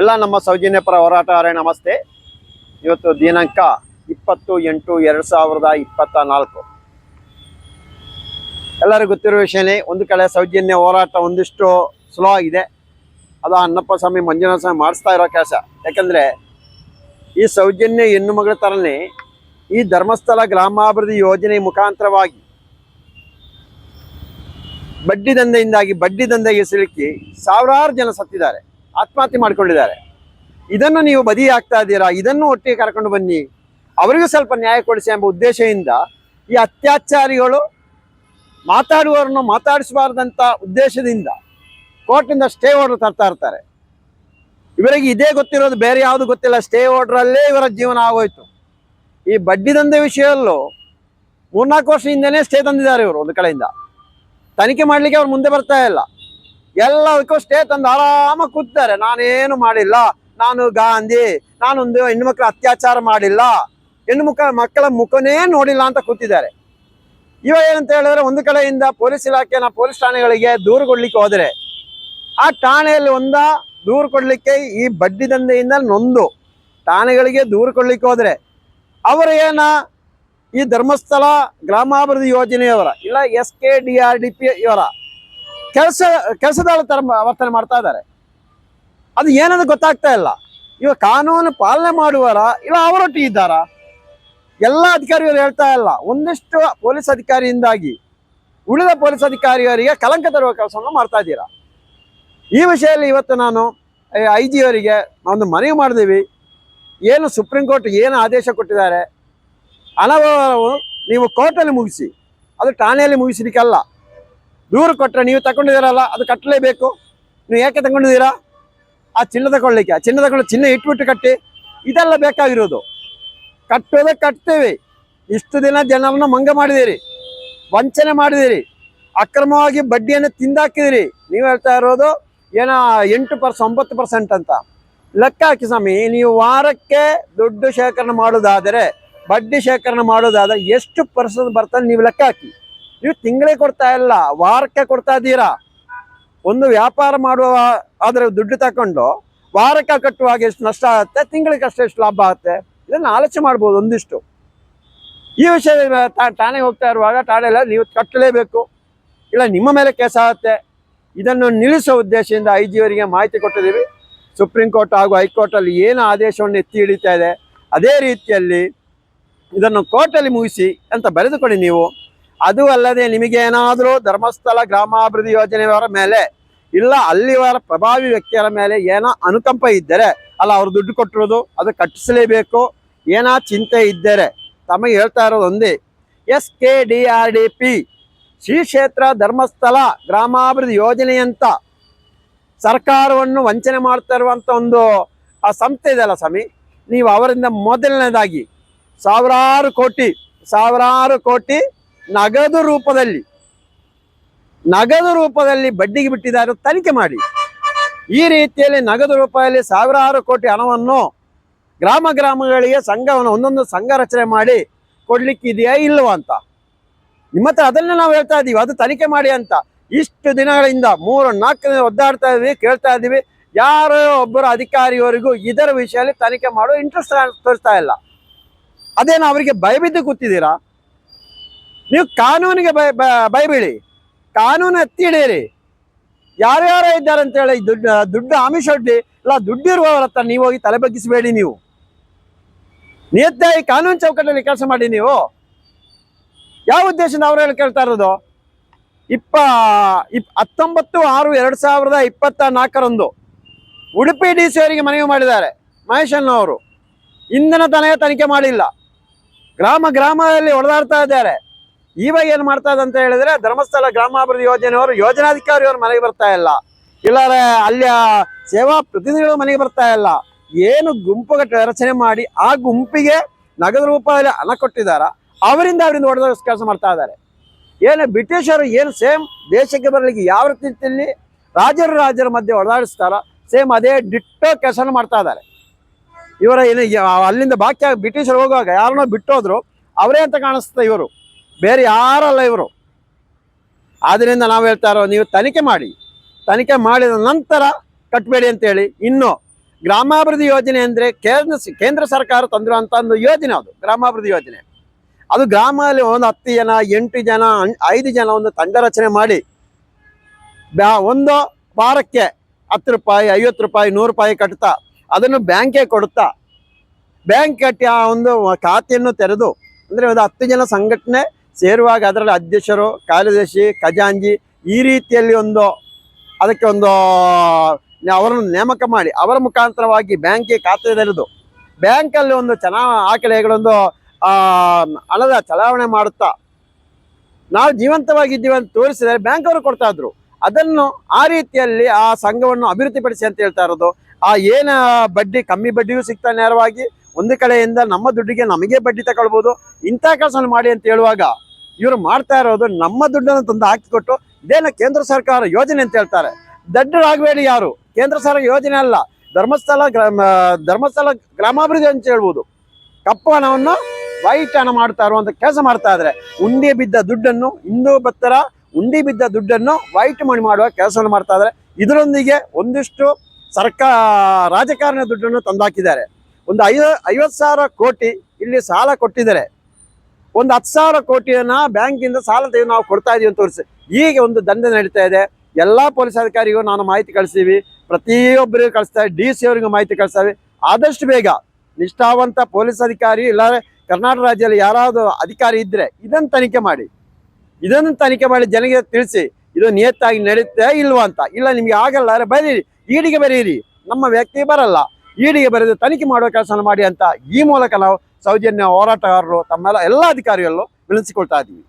ಎಲ್ಲ ನಮ್ಮ ಸೌಜನ್ಯ ಪರ ಹೋರಾಟಗಾರೇ ನಮಸ್ತೆ. ಇವತ್ತು ದಿನಾಂಕ ಇಪ್ಪತ್ತು ಎಂಟು ಎರಡು ಸಾವಿರದ ಇಪ್ಪತ್ತ ನಾಲ್ಕು. ಎಲ್ಲರಿಗೂ ಗೊತ್ತಿರುವ ವಿಷಯನೇ, ಒಂದು ಕಡೆ ಸೌಜನ್ಯ ಹೋರಾಟ ಒಂದಿಷ್ಟು ಸ್ಲೋ ಆಗಿದೆ. ಅದು ಅನ್ನಪ್ಪ ಸ್ವಾಮಿ ಮಂಜುನಾಥ ಸ್ವಾಮಿ ಮಾಡಿಸ್ತಾ ಇರೋ ಕೆಲಸ. ಯಾಕಂದರೆ ಈ ಸೌಜನ್ಯ ಹೆಣ್ಣು ಮಗಳ ಥರನೇ ಈ ಧರ್ಮಸ್ಥಳ ಗ್ರಾಮಾಭಿವೃದ್ಧಿ ಯೋಜನೆ ಮುಖಾಂತರವಾಗಿ ಬಡ್ಡಿ ದಂಧೆಯಿಂದಾಗಿ ಬಡ್ಡಿ ದಂಧೆಗೆ ಸಿಲುಕಿ ಸಾವಿರಾರು ಜನ ಸತ್ತಿದ್ದಾರೆ. ಆತ್ಮಹತ್ಯೆ ಮಾಡ್ಕೊಂಡಿದ್ದಾರೆ. ಇದನ್ನು ನೀವು ಬದಿ ಆಗ್ತಾ ಇದ್ದೀರಾ? ಇದನ್ನು ಒಟ್ಟಿಗೆ ಕರ್ಕೊಂಡು ಬನ್ನಿ. ಅವರಿಗೂ ಸ್ವಲ್ಪ ನ್ಯಾಯ ಕೊಡಿಸಿ ಎಂಬ ಉದ್ದೇಶದಿಂದ ಈ ಅತ್ಯಾಚಾರಿಗಳು ಮಾತಾಡುವವರನ್ನು ಮಾತಾಡಿಸಬಾರ್ದಂತ ಉದ್ದೇಶದಿಂದ ಕೋರ್ಟಿಂದ ಸ್ಟೇ ಆರ್ಡರ್ ತರ್ತಾ ಇರ್ತಾರೆ. ಇವರಿಗೆ ಇದೇ ಗೊತ್ತಿರೋದು, ಬೇರೆ ಯಾವುದು ಗೊತ್ತಿಲ್ಲ. ಸ್ಟೇ ಆರ್ಡ್ರಲ್ಲೇ ಇವರ ಜೀವನ ಆಗೋಯ್ತು. ಈ ಬಡ್ಡಿ ದಂಧೆ ವಿಷಯದಲ್ಲೂ ಮೂರ್ನಾಲ್ಕು ವರ್ಷ ಸ್ಟೇ ತಂದಿದ್ದಾರೆ ಇವರು ಒಂದು ಕಡೆಯಿಂದ. ತನಿಖೆ ಮಾಡ್ಲಿಕ್ಕೆ ಅವ್ರು ಮುಂದೆ ಬರ್ತಾ ಇಲ್ಲ. ಎಲ್ಲದಕ್ಕೂ ಸ್ಟೇ ತಂದು ಆರಾಮಾಗಿ ಕೂತಾರೆ ನಾನೇನು ಮಾಡಿಲ್ಲ. ನಾನು ಗಾಂಧಿ, ನಾನೊಂದು ಹೆಣ್ಣು ಮಕ್ಕಳ ಅತ್ಯಾಚಾರ ಮಾಡಿಲ್ಲ. ಹೆಣ್ಣು ಮಕ್ಕಳ ಮಕ್ಕಳ ಮುಖನೇ ನೋಡಿಲ್ಲ ಅಂತ ಕೂತಿದ್ದಾರೆ. ಇವ ಏನಂತ ಹೇಳಿದ್ರೆ ಒಂದು ಕಡೆಯಿಂದ ಪೊಲೀಸ್ ಇಲಾಖೆನ ಪೊಲೀಸ್ ಠಾಣೆಗಳಿಗೆ ದೂರು ಕೊಡ್ಲಿಕ್ಕೆ ಹೋದರೆ, ಆ ಠಾಣೆಯಲ್ಲಿ ಒಂದ ದೂರು ಕೊಡ್ಲಿಕ್ಕೆ ಈ ಬಡ್ಡಿ ದಂಧೆಯಿಂದ ನೊಂದು ಠಾಣೆಗಳಿಗೆ ದೂರು ಕೊಡ್ಲಿಕ್ಕೆ ಹೋದರೆ, ಅವರು ಏನ ಈ ಧರ್ಮಸ್ಥಳ ಗ್ರಾಮಾಭಿವೃದ್ಧಿ ಯೋಜನೆಯವರ, ಇಲ್ಲ S K D R D P ಇವರ ಕೆಲಸ, ಕೆಲಸದಾಳ ತರ ವರ್ತನೆ ಮಾಡ್ತಾ ಇದ್ದಾರೆ. ಅದು ಏನಂತ ಗೊತ್ತಾಗ್ತಾ ಇಲ್ಲ. ಇವ ಕಾನೂನು ಪಾಲನೆ ಮಾಡುವರ ಇಲ್ಲ ಅವರೊಟ್ಟಿಗೆ ಇದ್ದಾರಾ? ಎಲ್ಲ ಅಧಿಕಾರಿಗಳು ಹೇಳ್ತಾ ಇಲ್ಲ. ಒಂದಿಷ್ಟು ಪೊಲೀಸ್ ಅಧಿಕಾರಿಯಿಂದಾಗಿ ಉಳಿದ ಪೊಲೀಸ್ ಅಧಿಕಾರಿಯವರಿಗೆ ಕಲಂಕ ತರುವ ಕೆಲಸವನ್ನು ಮಾಡ್ತಾ ಇದ್ದೀರಾ? ಈ ವಿಷಯದಲ್ಲಿ ಇವತ್ತು ನಾನು ಐ ಜಿ ಅವರಿಗೆ ಒಂದು ಮನವಿ ಮಾಡಿದೀವಿ ಏನು ಸುಪ್ರೀಂ ಕೋರ್ಟ್ ಏನು ಆದೇಶ ಕೊಟ್ಟಿದ್ದಾರೆ ಹಣವು ನೀವು ಕೋರ್ಟಲ್ಲಿ ಮುಗಿಸಿ, ಅದು ಠಾಣೆಯಲ್ಲಿ ಮುಗಿಸಲಿಕ್ಕಲ್ಲ ದೂರು ಕೊಟ್ಟರೆ ನೀವು ತಗೊಂಡಿದ್ದೀರಲ್ಲ ಅದು ಕಟ್ಟಲೇಬೇಕು. ನೀವು ಯಾಕೆ ತಗೊಂಡಿದ್ದೀರಾ? ಆ ಚಿನ್ನ ತಗೊಳ್ಳಿಕ್ಕೆ, ಆ ಚಿನ್ನ ತಗೊಂಡು ಚಿನ್ನ ಇಟ್ಬಿಟ್ಟು ಕಟ್ಟಿ, ಇದೆಲ್ಲ ಬೇಕಾಗಿರೋದು. ಕಟ್ಟೋದೇ ಕಟ್ತೇವೆ. ಇಷ್ಟು ದಿನ ಜನರನ್ನ ಮಂಗ ಮಾಡಿದಿರಿ ವಂಚನೆ ಮಾಡಿದಿರಿ ಅಕ್ರಮವಾಗಿ ಬಡ್ಡಿಯನ್ನು ತಿಂದಾಕಿದಿರಿ ನೀವು ಹೇಳ್ತಾ ಇರೋದು ಏನೋ ಎಂಟು ಒಂಬತ್ತು ಪರ್ಸೆಂಟ್ ಅಂತ. ಲೆಕ್ಕ ಹಾಕಿ ಸ್ವಾಮಿ, ನೀವು ವಾರಕ್ಕೆ ದುಡ್ಡು ಶೇಖರಣೆ ಮಾಡೋದಾದರೆ, ಬಡ್ಡಿ ಶೇಖರಣೆ ಮಾಡೋದಾದರೆ ಎಷ್ಟು ಪರ್ಸೆಂಟ್ ಬರ್ತದೆ ನೀವು ಲೆಕ್ಕ ಹಾಕಿ. ನೀವು ತಿಂಗಳಿಗೆ ಕೊಡ್ತಾ ಇಲ್ಲ, ವಾರಕ್ಕೆ ಕೊಡ್ತಾ ಇದ್ದೀರಾ? ಒಂದು ವ್ಯಾಪಾರ ಮಾಡುವ, ಆದರೆ ದುಡ್ಡು ತಕೊಂಡು ವಾರಕ್ಕೆ ಕಟ್ಟುವಾಗ ಎಷ್ಟು ನಷ್ಟ ಆಗುತ್ತೆ, ತಿಂಗಳಿಗೆ ಅಷ್ಟು ಎಷ್ಟು ಲಾಭ ಆಗುತ್ತೆ, ಇದನ್ನು ಆಲೋಚನೆ ಮಾಡ್ಬೋದು ಒಂದಿಷ್ಟು. ಈ ವಿಷಯ ಠಾಣೆಗೆ ಹೋಗ್ತಾ ಇರುವಾಗ ಠಾಣೆಲ್ಲ ನೀವು ಕಟ್ಟಲೇಬೇಕು. ಇಲ್ಲ, ನಿಮ್ಮ ಮೇಲೆ ಕೇಸ್ ಆಗುತ್ತೆ. ಇದನ್ನು ನಿಲ್ಲಿಸುವ ಉದ್ದೇಶದಿಂದ ಐ ಜಿ ಅವರಿಗೆ ಮಾಹಿತಿ ಕೊಟ್ಟಿದ್ದೀವಿ. ಸುಪ್ರೀಂ ಕೋರ್ಟ್ ಹಾಗೂ ಹೈಕೋರ್ಟಲ್ಲಿ ಏನು ಆದೇಶವನ್ನು ಎತ್ತಿ ಹಿಡಿತಾ ಇದೆ, ಅದೇ ರೀತಿಯಲ್ಲಿ ಇದನ್ನು ಕೋರ್ಟಲ್ಲಿ ಮುಗಿಸಿ ಅಂತ ಬರೆದುಕೊಡಿ ನೀವು. ಅದು ಅಲ್ಲದೆ ನಿಮಗೇನಾದರೂ ಧರ್ಮಸ್ಥಳ ಗ್ರಾಮಾಭಿವೃದ್ಧಿ ಯೋಜನೆಯವರ ಮೇಲೆ ಇಲ್ಲ ಅಲ್ಲಿವರ ಪ್ರಭಾವಿ ವ್ಯಕ್ತಿಯರ ಮೇಲೆ ಏನೋ ಅನುಕಂಪ ಇದ್ದರೆ, ಅಲ್ಲ ಅವ್ರು ದುಡ್ಡು ಕೊಟ್ಟಿರೋದು, ಅದು ಕಟ್ಟಿಸಲೇಬೇಕು, ಏನೋ ಚಿಂತೆ ಇದ್ದರೆ, ತಮಗೆ ಹೇಳ್ತಾ ಇರೋದು ಒಂದೇ, S K D R D P Shri ಕ್ಷೇತ್ರ ಧರ್ಮಸ್ಥಳ ಗ್ರಾಮಾಭಿವೃದ್ಧಿ ಯೋಜನೆಯಂತ ಸರ್ಕಾರವನ್ನು ವಂಚನೆ ಮಾಡ್ತಾ ಇರುವಂಥ ಒಂದು, ಆ ಸಂಸ್ಥೆ ಇದೆಯಲ್ಲ ಸ್ವಾಮಿ? ನೀವು ಅವರಿಂದ ಮೊದಲನೇದಾಗಿ ಸಾವಿರಾರು ಕೋಟಿ ಸಾವಿರಾರು ಕೋಟಿ ನಗದು ರೂಪದಲ್ಲಿ ನಗದು ರೂಪದಲ್ಲಿ ಬಡ್ಡಿಗೆ ಬಿಟ್ಟಿದ್ದಾರೆ ತನಿಖೆ ಮಾಡಿ. ಈ ರೀತಿಯಲ್ಲಿ ನಗದು ರೂಪದಲ್ಲಿ ಸಾವಿರಾರು ಕೋಟಿ ಹಣವನ್ನು ಗ್ರಾಮ ಗ್ರಾಮಗಳಿಗೆ ಸಂಘವನ್ನು, ಒಂದೊಂದು ಸಂಘ ರಚನೆ ಮಾಡಿ ಕೊಡ್ಲಿಕ್ಕೆ ಇದೆಯಾ ಇಲ್ವಾ ಅಂತ. ನಿಮ್ಮ ಹತ್ರ ಅದನ್ನೇ ನಾವು ಹೇಳ್ತಾ ಇದ್ದೀವಿ ಅದು ತನಿಖೆ ಮಾಡಿ ಅಂತ. ಇಷ್ಟು ದಿನಗಳಿಂದ ಮೂರು ನಾಲ್ಕು ದಿನ ಒದ್ದಾಡ್ತಾ ಇದ್ವಿ, ಕೇಳ್ತಾ ಇದ್ದೀವಿ ಯಾರೋ ಒಬ್ಬರು ಅಧಿಕಾರಿಯವರಿಗೂ ಇದರ ವಿಷಯದಲ್ಲಿ ತನಿಖೆ ಮಾಡೋ ಇಂಟ್ರೆಸ್ಟ್ ತೋರಿಸ್ತಾ ಇಲ್ಲ. ಅದೇನು ಅವರಿಗೆ ಭಯಬಿದ್ದು ಕೂತಿದ್ದೀರಾ? ನೀವು ಕಾನೂನಿಗೆ ಬೈ ಬ ಭಯಬೀಳಿ ಕಾನೂನು ಎತ್ತಿ ಹಿಡಿಯಿರಿ. ಯಾರ್ಯಾರ ಇದ್ದಾರೆ ಅಂತ ಹೇಳಿ ದುಡ್ಡು ದುಡ್ಡು ಆಮಿಷ ಒಡ್ಡಿ, ಇಲ್ಲ ದುಡ್ಡಿರುವವರ ಹತ್ರ ನೀವು ಹೋಗಿ ತಲೆ ಬಗ್ಗಿಸಬೇಡಿ ನೀವು. ನಿಯತ್ತಾಗಿ ಕಾನೂನು ಚೌಕಟ್ಟಲ್ಲಿ ಕೆಲಸ ಮಾಡಿ ನೀವು. ಯಾವ ಉದ್ದೇಶದಿಂದ ಅವ್ರು ಹೇಳಿ ಕೇಳ್ತಾ ಇರೋದು? ಇಪ್ಪ, ಇಪ್ ಹತ್ತೊಂಬತ್ತು ಆರು ಎರಡು ಸಾವಿರದ ಇಪ್ಪತ್ತ ನಾಲ್ಕರಂದು ಉಡುಪಿ ಡಿ ಸಿ ಅವರಿಗೆ ಮನವಿ ಮಾಡಿದ್ದಾರೆ ಮಹೇಶ್ ಅವರು ಇಂದಿನ ತನಕ ತನಿಖೆ ಮಾಡಿಲ್ಲ. ಗ್ರಾಮ ಗ್ರಾಮದಲ್ಲಿ ಹೊಡೆದಾಡ್ತಾ ಇದ್ದಾರೆ. ಇವಾಗ ಏನು ಮಾಡ್ತಾ ಅಂತ ಹೇಳಿದ್ರೆ ಧರ್ಮಸ್ಥಳ ಗ್ರಾಮಾಭಿವೃದ್ಧಿ ಯೋಜನೆಯವರು ಯೋಜನಾಧಿಕಾರಿಯವರು ಮನೆಗೆ ಬರ್ತಾ ಇಲ್ಲ. ಇಲ್ಲಾರೆ ಅಲ್ಲಿಯ ಸೇವಾ ಪ್ರತಿನಿಧಿಗಳು ಮನೆಗೆ ಬರ್ತಾ ಇಲ್ಲ. ಏನು ಗುಂಪು ರಚನೆ ಮಾಡಿ ಆ ಗುಂಪಿಗೆ ನಗದು ರೂಪದಲ್ಲಿ ಹಣ ಕೊಟ್ಟಿದ್ದಾರ. ಅವರಿಂದ ಅವರಿಂದ ಹೊಡೆದ ಕೆಲಸ ಮಾಡ್ತಾ ಇದ್ದಾರೆ. ಏನು ಬ್ರಿಟಿಷರು ಏನು ಸೇಮ್ ದೇಶಕ್ಕೆ ಬರಲಿಕ್ಕೆ ಯಾವ ರೀತಿಯಲ್ಲಿ ರಾಜರು ರಾಜರ ಮಧ್ಯೆ ಹೊಡೆದಾಡಿಸ್ತಾರ ಸೇಮ್ ಅದೇ ಡಿಟ್ಟೋ ಕೆಲಸನ ಮಾಡ್ತಾ ಇದ್ದಾರೆ. ಇವರ ಏನು ಅಲ್ಲಿಂದ ಬಾಕಿ ಬ್ರಿಟಿಷರು ಹೋಗುವಾಗ ಯಾರನ್ನೋ ಬಿಟ್ಟೋದ್ರು, ಅವರೇ ಅಂತ ಕಾಣಿಸ್ತಾ ಇವರು. ಬೇರೆ ಯಾರಲ್ಲ ಇವರು. ಆದ್ದರಿಂದ ನಾವು ಹೇಳ್ತಾ ಇರೋ ನೀವು ತನಿಖೆ ಮಾಡಿ. ತನಿಖೆ ಮಾಡಿದ ನಂತರ ಕಟ್ಟಬೇಡಿ ಅಂತೇಳಿ. ಇನ್ನು ಗ್ರಾಮಾಭಿವೃದ್ಧಿ ಯೋಜನೆ ಅಂದ್ರೆ ಕೇಂದ್ರ ಕೇಂದ್ರ ಸರ್ಕಾರ ತಂದಿರುವಂಥ ಒಂದು ಯೋಜನೆ ಅದು, ಗ್ರಾಮಾಭಿವೃದ್ಧಿ ಯೋಜನೆ. ಅದು ಗ್ರಾಮದಲ್ಲಿ ಒಂದು ಹತ್ತು ಜನ, ಎಂಟು ಜನ ಐದು ಜನ ಒಂದು ತಂಡ ರಚನೆ ಮಾಡಿ ಒಂದು ವಾರಕ್ಕೆ ಹತ್ತು ರೂಪಾಯಿ, ಐವತ್ತು ರೂಪಾಯಿ, ನೂರು ರೂಪಾಯಿ ಕಟ್ತಾ, ಅದನ್ನು ಬ್ಯಾಂಕ್ಗೆ ಕೊಡುತ್ತಾ ಬ್ಯಾಂಕ್ ಕಟ್ಟಿ ಆ ಒಂದು ಖಾತೆಯನ್ನು ತೆರೆದು, ಅಂದ್ರೆ ಒಂದು ಹತ್ತು ಜನ ಸಂಘಟನೆ ಸೇರುವಾಗ ಅದರಲ್ಲಿ ಅಧ್ಯಕ್ಷರು, ಕಾರ್ಯದರ್ಶಿ ಖಜಾಂಜಿ ಈ ರೀತಿಯಲ್ಲಿ ಒಂದು ಅದಕ್ಕೆ ಒಂದು ಅವರನ್ನು ನೇಮಕ ಮಾಡಿ ಅವರ ಮುಖಾಂತರವಾಗಿ ಬ್ಯಾಂಕಿಗೆ ಖಾತೆ ತೆರೆದು ಬ್ಯಾಂಕಲ್ಲಿ ಒಂದು ಚನಾ ಆಕಳೆಗಳೊಂದು, ಆ, ಹಣದ ಚಲಾವಣೆ ಮಾಡುತ್ತಾ ನಾವು ಜೀವಂತವಾಗಿದ್ದೀವಿ ಅಂತ ತೋರಿಸಿದರೆ ಬ್ಯಾಂಕ್ ಅವರು ಕೊಡ್ತಾ ಇದ್ರು. ಅದನ್ನು ಆ ರೀತಿಯಲ್ಲಿ ಆ ಸಂಘವನ್ನು ಅಭಿವೃದ್ಧಿಪಡಿಸಿ ಅಂತ ಹೇಳ್ತಾ ಇರೋದು. ಆ ಏನು ಬಡ್ಡಿ, ಕಮ್ಮಿ ಬಡ್ಡಿಯೂ ಸಿಗ್ತಾ ನೇರವಾಗಿ ಒಂದು ಕಡೆಯಿಂದ ನಮ್ಮ ದುಡ್ಡಿಗೆ ನಮಗೆ ಬಡ್ಡಿ ತಗೊಳ್ಬೋದು. ಇಂಥ ಕೆಲಸ ಮಾಡಿ ಅಂತ ಹೇಳುವಾಗ ಇವರು ಮಾಡ್ತಾ ಇರೋದು ನಮ್ಮ ದುಡ್ಡನ್ನು ತಂದು ಹಾಕಿಕೊಟ್ಟು ಇದೇನ ಕೇಂದ್ರ ಸರ್ಕಾರ ಯೋಜನೆ ಅಂತ ಹೇಳ್ತಾರೆ. ದಡ್ಡರಾಗಬೇಡಿ ಯಾರು? ಕೇಂದ್ರ ಸರ್ಕಾರ ಯೋಜನೆ ಅಲ್ಲ. ಧರ್ಮಸ್ಥಳ ಗ್ರಾಮ, ಧರ್ಮಸ್ಥಳ ಗ್ರಾಮಾಭಿವೃದ್ಧಿ ಅಂತ ಹೇಳ್ಬೋದು. ಕಪ್ಪು ಹಣವನ್ನು ವೈಟ್ ಹಣ ಮಾಡ್ತಾ ಇರುವಂತ ಕೆಲಸ ಮಾಡ್ತಾ ಇದ್ದಾರೆ ಉಂಡಿ ಬಿದ್ದ ದುಡ್ಡನ್ನು ಹಿಂದೂ ಭಕ್ತರ ಉಂಡಿ ಬಿದ್ದ ದುಡ್ಡನ್ನು ವೈಟ್ ಮಣಿ ಮಾಡುವ ಕೆಲಸವನ್ನು ಮಾಡ್ತಾ ಇದ್ದಾರೆ ಇದರೊಂದಿಗೆ ಒಂದಿಷ್ಟು ಸರ್ಕಾರ ರಾಜಕಾರಣ ದುಡ್ಡನ್ನು ತಂದಾಕಿದ್ದಾರೆ ಒಂದು ಐ ಐವತ್ತು ಸಾವಿರ ಕೋಟಿ ಇಲ್ಲಿ ಸಾಲ ಕೊಟ್ಟಿದ್ದಾರೆ. ಒಂದು ಹತ್ತು ಸಾವಿರ ಕೋಟಿಯನ್ನು ಬ್ಯಾಂಕಿಂದ ಸಾಲ ತೆಗೆದು ನಾವು ಕೊಡ್ತಾ ಇದೀವಿ ಅಂತ ತೋರಿಸಿ. ಈಗ ಒಂದು ದಂಧೆ ನಡೀತಾ ಇದೆ. ಎಲ್ಲ ಪೊಲೀಸ್ ಅಧಿಕಾರಿಗೂ ನಾನು ಮಾಹಿತಿ ಕಳಿಸ್ತೀವಿ ಪ್ರತಿಯೊಬ್ಬರಿಗೂ ಕಳಿಸ್ತಾ ಡಿ ಸಿ ಅವರಿಗೂ ಮಾಹಿತಿ ಕಳಿಸ್ತಾವೆ ಆದಷ್ಟು ಬೇಗ ನಿಷ್ಠಾವಂತ ಪೊಲೀಸ್ ಅಧಿಕಾರಿ ಇಲ್ಲ ಕರ್ನಾಟಕ ರಾಜ್ಯದಲ್ಲಿ ಯಾರಾದರೂ ಅಧಿಕಾರಿ ಇದ್ದರೆ ಇದನ್ನು ತನಿಖೆ ಮಾಡಿ. ಇದನ್ನು ತನಿಖೆ ಮಾಡಿ ಜನರಿಗೆ ತಿಳಿಸಿ ಇದು ನಿಯತ್ತಾಗಿ ನಡೆಯುತ್ತೆ ಇಲ್ವಾ ಅಂತ. ಇಲ್ಲ, ನಿಮಗೆ ಆಗಲ್ಲ ಬರೀರಿ. ಈಡಿಗೆ ಬರೀರಿ. ನಮ್ಮ ವ್ಯಕ್ತಿ ಬರಲ್ಲ. ಈಡಿಗೆ ಬರೆದು ತನಿಖೆ ಮಾಡುವ ಕೆಲಸ ಮಾಡಿ ಅಂತ ಈ ಮೂಲಕ ನಾವು ಸೌಜನ್ಯ ಹೋರಾಟಗಾರರು ತಮ್ಮೆಲ್ಲ ಎಲ್ಲ ಅಧಿಕಾರಿಗಳಲ್ಲೂ ಬೆಳೆಸಿಕೊಳ್ತಾ ಇದ್ದೀವಿ.